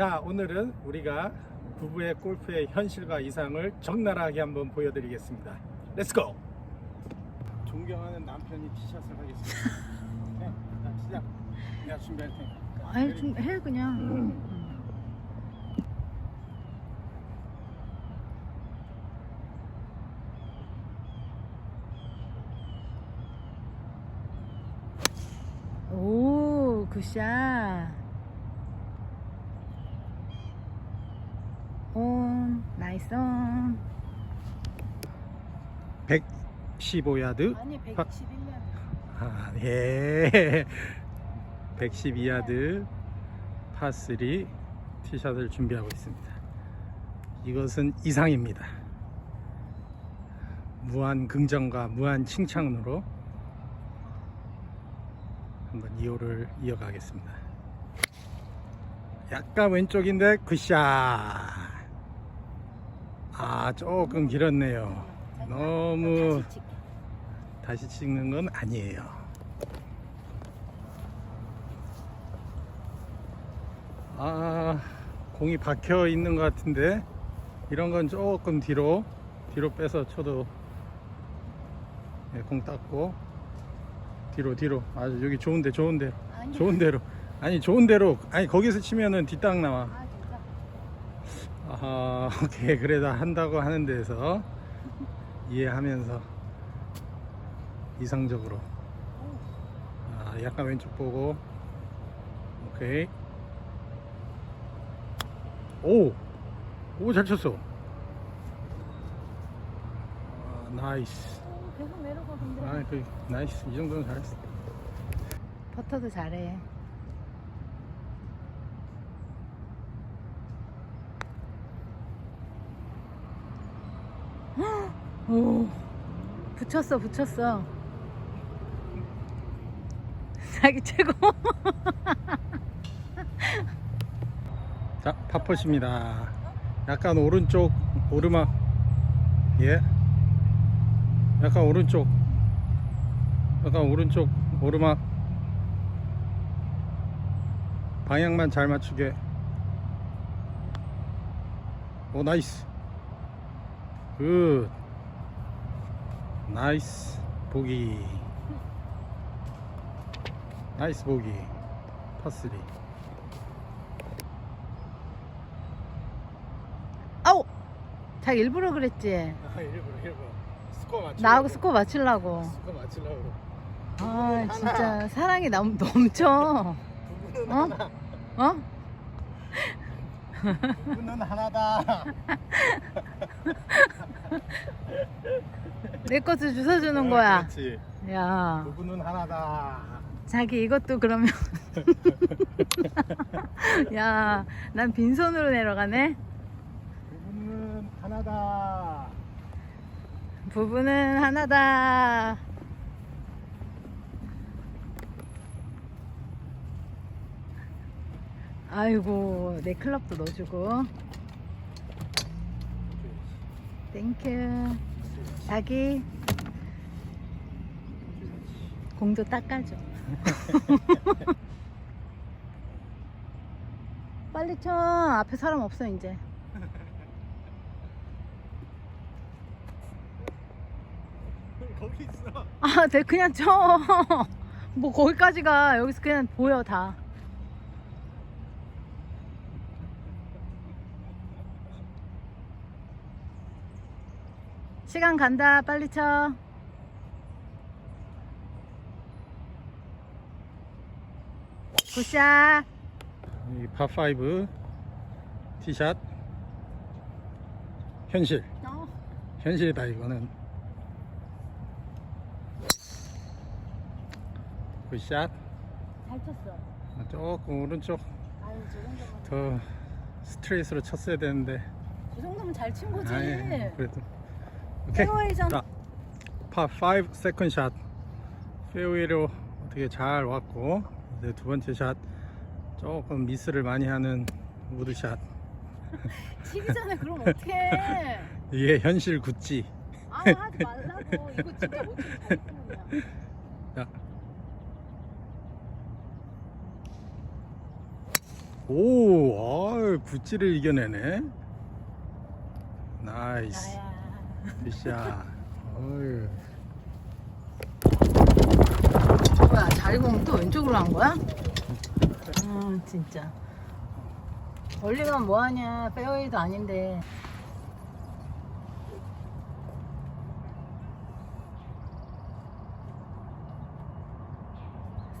자, 오늘은 우리가 부부의 골프의 현실과 이상을 적나라하게 한번 보여드리겠습니다. 렛츠고! 존경하는 남편이 티샷을 하겠습니다. 네, 자, 시작. 내가 준비할 테니까. 아니 좀 해 그냥. 오 굿샷. 온 나이스 온. 115야드. 아니 파- 121년. 아, 예. 112야드 파3 티샷을 준비하고 있습니다. 이것은 이상입니다. 무한 긍정과 무한 칭찬으로 한번 2호를 이어가겠습니다. 약간 왼쪽인데 굿샷. 아, 조금 길었네요. 너무 다시 찍는 건 아니에요. 아, 공이 박혀 있는 것 같은데 이런 건 조금 뒤로 뒤로 빼서 쳐도 네, 공 닦고 뒤로 뒤로 아주 여기 좋은데 좋은데 아니. 좋은 대로 아니 좋은 대로 아니 거기서 치면은 뒷땅 나와. 아하, 오케이. 그래도 한다고 하는 데서 이해하면서 이상적으로. 아, 약간 왼쪽 보고. 오케이. 오 오 잘 쳤어. 아, 나이스. 오, 계속 내려가 근데. 아, 그, 나이스. 이 정도는 잘했어. 버터도 잘해. 오, 붙였어, 붙였어. 자기 최고. 자 파퍼십니다. 약간 오른쪽 오르막 예? 약간 오른쪽 약간 오른쪽 오르막. 방향만 잘 맞추게. 오 나이스. 굿 나이스. 보기. 나이스 보기. 파3 아우, 자기 일부러 그랬지. 아 일부러 일부러. 스코어 맞추려고. 나하고 스코어 맞추려고. 스코어 맞추려고. 아, 진짜 사랑이 넘, 넘쳐. 부부는 어? 하나. 어? 부부는 하나다 내 것을 주워주는 거야. 그렇지 야, 부부는 하나다 자기 이것도 그러면. 야, 난 빈손으로 내려가네. 부부는 하나다 부부는 하나다. 아이고, 내 클럽도 넣어주고. 땡큐. 자기 공도 닦아줘. 빨리 쳐. 앞에 사람 없어, 이제. 거기 있어 아, 네, 그냥 쳐. 뭐, 거기까지 가. 여기서 그냥 보여, 다. 시간 간다. 빨리 쳐. 굿샷. 파5 티샷 현실 어, 현실이다 이거는 굿샷 잘 쳤어. 조금 오른쪽 아유. 더 스트레이트로 쳤어야 되는데 저 정도면 잘 친 거지. 아니 그래도 오케이 페어웨이전. 자, 파5 세컨 샷 페어웨이로 어떻게 잘 왔고 이제 두 번째 샷 조금 미스를 많이 하는 우드 샷 치기 전에 그럼 어떡해. 이게 현실 굿지 아, 하지 말라고. 이거 진짜 못 치면 잘 치는 자. 오, 아유, 붓질을 이겨내네. 나이스. 나야. 굿샷. 어휴. 뭐야 자리공 또 왼쪽으로 한 거야? 아 진짜 멀리 가면 뭐하냐 페어웨이도 아닌데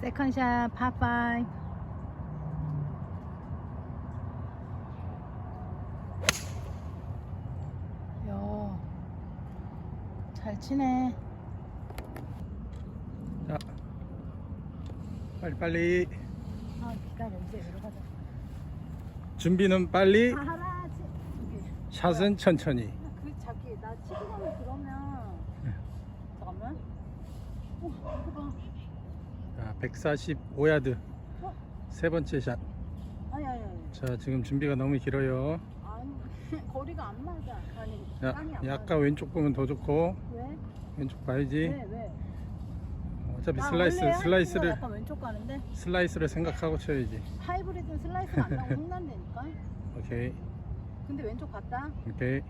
세컨샷 파5 잘 치네 자, 빨리 빨리. 아 기다려 이제 내려가자 준비는 빨리. 하라지 샷은 천천히. 그 자기 나 치고 가면 그러면 잠깐만 어 이거 봐 자, 145야드. 어? 세 번째 샷. 아니 아니 아니 자, 지금 준비가 너무 길어요. 아니 거리가 안 맞아 아니 야, 땅이 안 약간 왼쪽 보면 더 좋고 맞아 왜? 왼쪽 봐야지. 왜 왜? 어차피 나 슬라이스 원래 슬라이스를 거 약간 왼쪽 가는데 슬라이스를 생각하고 쳐야지. 하이브리드는 슬라이스가 안 나고 혼난다니까 오케이. 근데 왼쪽 갔다 오케이.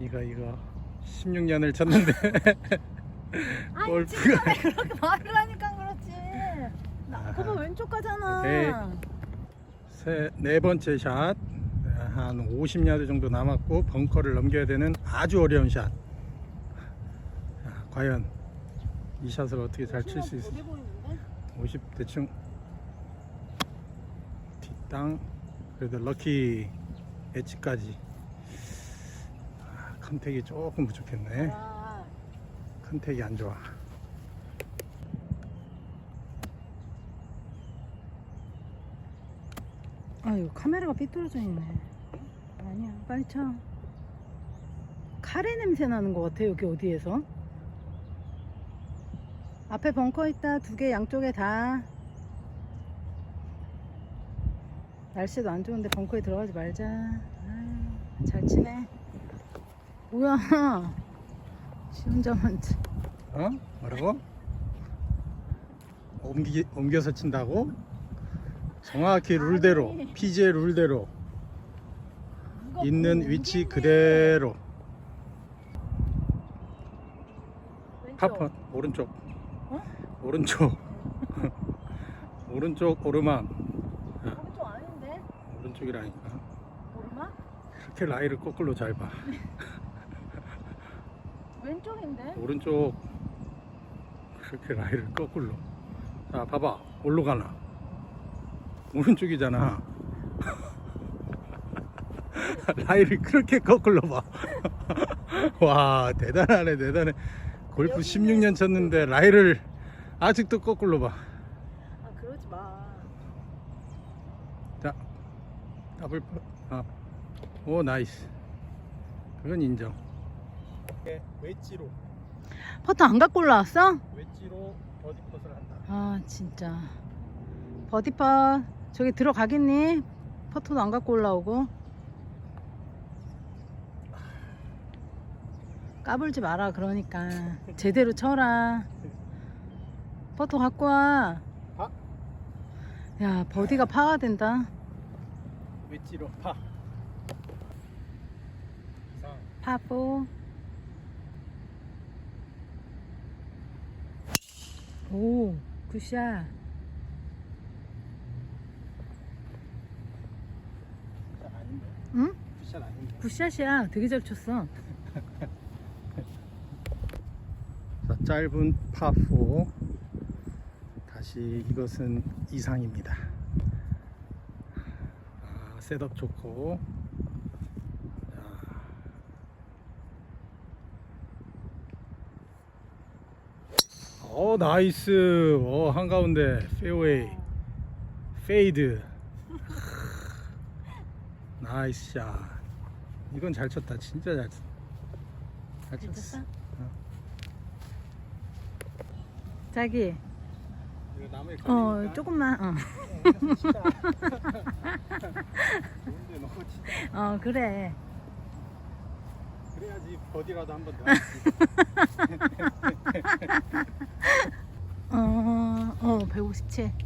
이거 이거 16년을 쳤는데 아니 골프가 그렇게 말을 하니까 그렇지 나 아하. 그거 왼쪽 가잖아 오케이. 세, 네 번째 샷. 한 50야드 정도 남았고 벙커를 넘겨야 되는 아주 어려운 샷. 자, 과연 이 샷을 어떻게 잘 칠 수 있을지. 어디 보이는데? 50 대충 뒷땅 그래도 럭키 엣지까지 아, 컨택이 조금 부족했네 아, 컨택이 안 좋아 아유 카메라가 삐뚤어져 있네 아니야. 빨리 쳐. 카레 냄새 나는 것 같아 여기 어디에서? 앞에 벙커 있다. 두 개 양쪽에 다. 날씨도 안 좋은데 벙커에 들어가지 말자. 아유, 잘 치네 뭐야? 지 혼자만 치- 어? 뭐라고? 옮기, 옮겨서 친다고? 정확히 룰대로. PGA 룰대로 있는 위치. 그대로. 파펀 오른쪽 어? 오른쪽 오른쪽 오르막 오른쪽 아닌데? 오른쪽이라니까 오르막? 그렇게 라이를 거꾸로 잘 봐. 왼쪽인데? 오른쪽 그렇게 라이를 거꾸로. 자, 봐봐. 올로 가나? 오른쪽이잖아. 라이를 그렇게 거꾸로 봐. 와, 대단하네, 대단해. 골프 16년 쳤는데 라이를 아직도 거꾸로 봐. 아 그러지 마. 자, 더블, 퍼- 아, 오, 나이스. 그건 인정. 웨지로, 퍼터 안 갖고 올라왔어? 웨지로 버디 컷을 한다. 아 진짜. 버디팟 저기 들어가겠니? 퍼터도 안 갖고 올라오고. 까불지 마라 그러니까 제대로 쳐라. 퍼터 갖고 와. 파? 야 버디가 파가 된다. 웨지로 파. 파포. 오 굿샷. 응? 굿샷 아닌데. 굿샷이야. 되게 잘 쳤어. 자, 짧은 파4 다시 이것은 이상입니다. 아, 셋업 좋고. 자. 어 나이스. 어 한가운데. 페어웨이. 페이드. 나이스 샷. 이건 잘 쳤다. 진짜 잘 잘 쳤어 쳤어? 자기 어. 조금만 어, 치다. 어 그래 그래야지 버디라도 한 번 더. 어 어 157.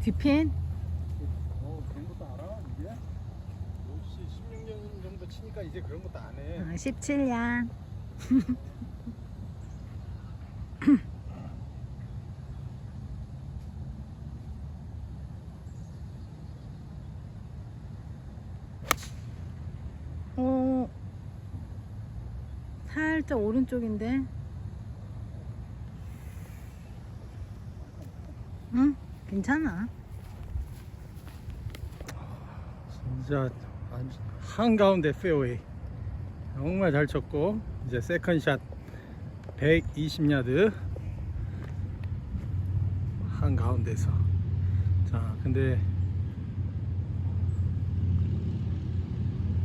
뒤핀? 어 그런 것도 알아 이게? 역시 16년 정도 치니까 이제 그런 것도 안 해. 어, 17량. 어, 살짝 오른쪽인데. 응, 괜찮아. 진짜 한가운데 페어웨이. 정말 잘 쳤고 이제 세컨샷 120야드. 한가운데서. 자 근데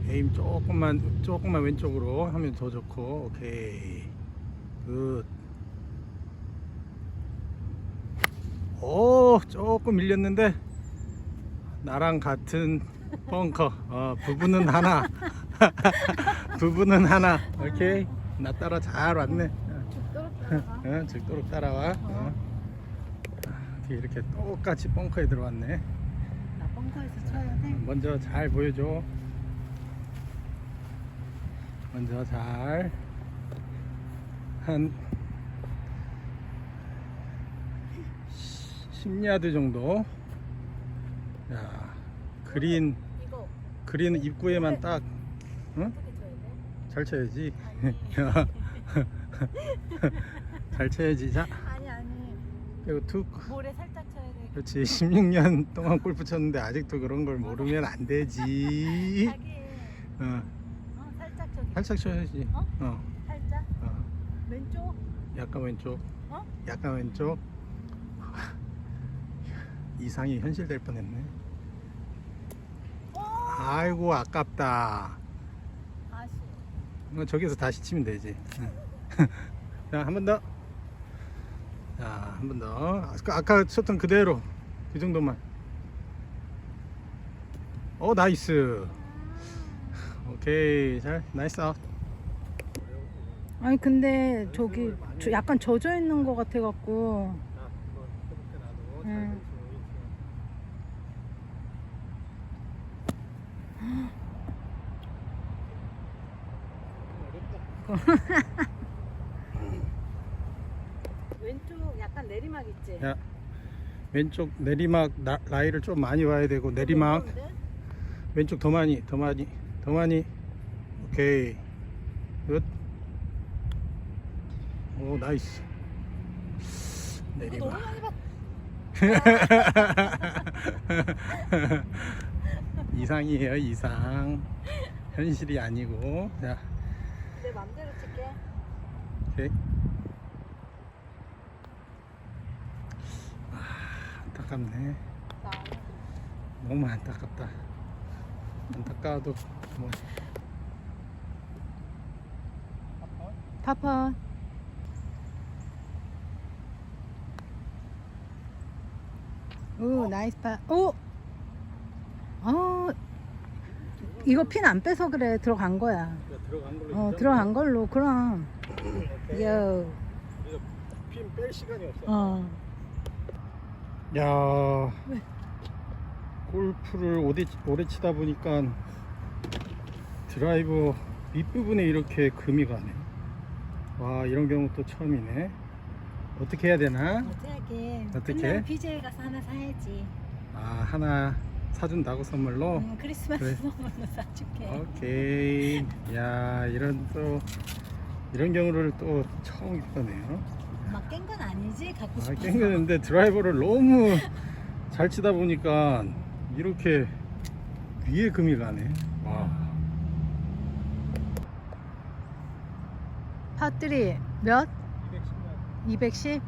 에임 조금만 조금만 왼쪽으로 하면 더 좋고. 오케이. 굿 오 조금 밀렸는데 나랑 같은 벙커. 어, 부부는 하나. 부부는 하나. 오케이. 나 따라 잘 왔네. 어, 죽도록 따라와. 어. 어떻게 이렇게 똑같이 벙커에 들어왔네. 나 벙커에서 쳐야 돼. 먼저 잘 보여줘. 먼저 잘 한 10야드 정도. 야 그린 그린 입구에만 딱 응? 잘 쳐야지. 잘 쳐야지 자 아니 아니. 툭 모래 살짝 쳐야 돼. 그렇지 16년 동안 골프 쳤는데 아직도 그런 걸 모르면 안 되지. 어, 어, 살짝 저기. 살짝 쳐야지 어? 어, 살짝. 어. 왼쪽. 약간 왼쪽 어? 약간 왼쪽 이상이 현실될 뻔했네 어. 아이고 아깝다. 다시. 어, 저기서 다시 치면 되지. 자 한 번더. 자 한 번더. 아까, 아까 쳤던 그대로. 그 정도만. 어 나이스. 오케이 잘 나이스 아웃. 아니 근데 저기 저 약간 젖어 있는 것 같아 갖고. 응. 왼쪽 약간 내리막 있지. 야 왼쪽 내리막 나, 라이를 좀 많이 와야 되고 내리막? 왼쪽 더 많이 더 많이 더 많이 오케이 굿오 나이스 이거 내리막 너무 많이 봤. 이상이에요 이상 현실이 아니고 자 내 맘대로 칠게. 오케이 아 안타깝네 나. 너무 안타깝다 안타까워도 뭐 파파. 오 나이스 파. 오. 어. 이거 핀 안 빼서 그래 들어간 거야. 들어간 걸로 어 들어간 걸로 그럼. 요. 핀뺄 시간이 없어 어. 야 왜? 골프를 오래, 오래 치다 보니까 드라이버 윗부분에 이렇게 금이 가네 와 이런 경우 또 처음이네 어떻게 해야 되나 어떻게? 어떻게? 끝나면 BJ 가서 하나 사야지. 아 하나 사준다고 선물로 응, 크리스마스 그래. 선물로 사줄게. 오케이 야 이런 또 이런 경우를 또 처음 보네요 막 깬 건 아니지? 갖고 아 싶어. 깽그는데 드라이버를 너무 잘 치다 보니까 이렇게 위에 금이 가네 와 파트리 몇? 210만 210?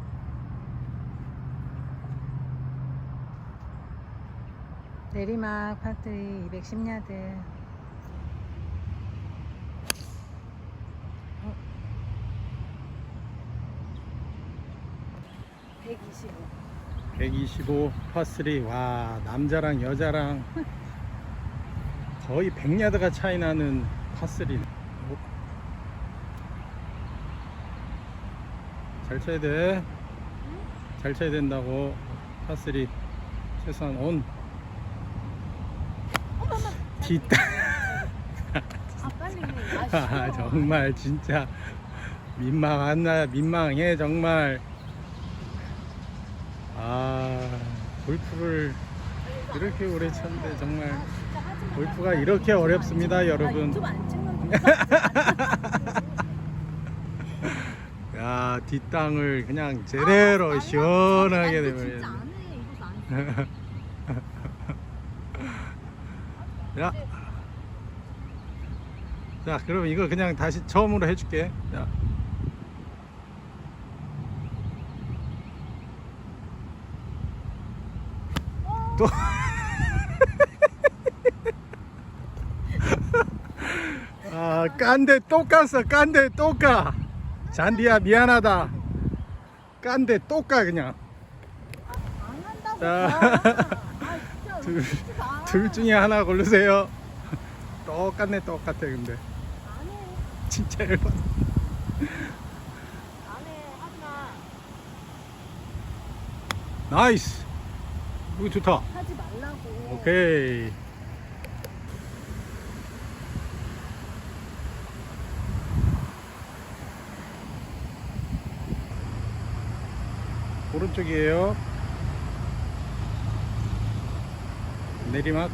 내리막 파트리 210야드. 어. 125. 125 파3 와 남자랑 여자랑 거의 100야드가 차이 나는 파3 어? 잘 쳐야 돼. 잘 쳐야 된다고. 파스리 최소한 온. 뒷땅. 아 빨리. 아, 정말 진짜 민망하나 민망해 정말. 아 골프를 이렇게 오래 쳤는데 정말 골프가 이렇게 어렵습니다, 여러분. 유튜브 안 찍는 야 뒷땅을 그냥 제대로 시원하게 되버렸 네. 진짜 안 해. 이거 안 해. 야. 자, 그럼 이거 그냥 다시 처음으로 해줄게. 자. 또. 아, 깐데 또 깠어. 깐데 또 까. 잔디야 미안하다. 깐데 또 까 그냥. 안 한다고. 자. 아 둘. 둘 중에 하나 고르세요. 똑같네, 똑같아, 근데. 안 해. 진짜 열받. 안 해. 하지 마. 나이스! 이거 좋다. 하지 말라고. 오케이. 오른쪽이에요. 내리막.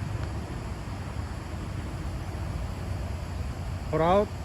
홀아웃.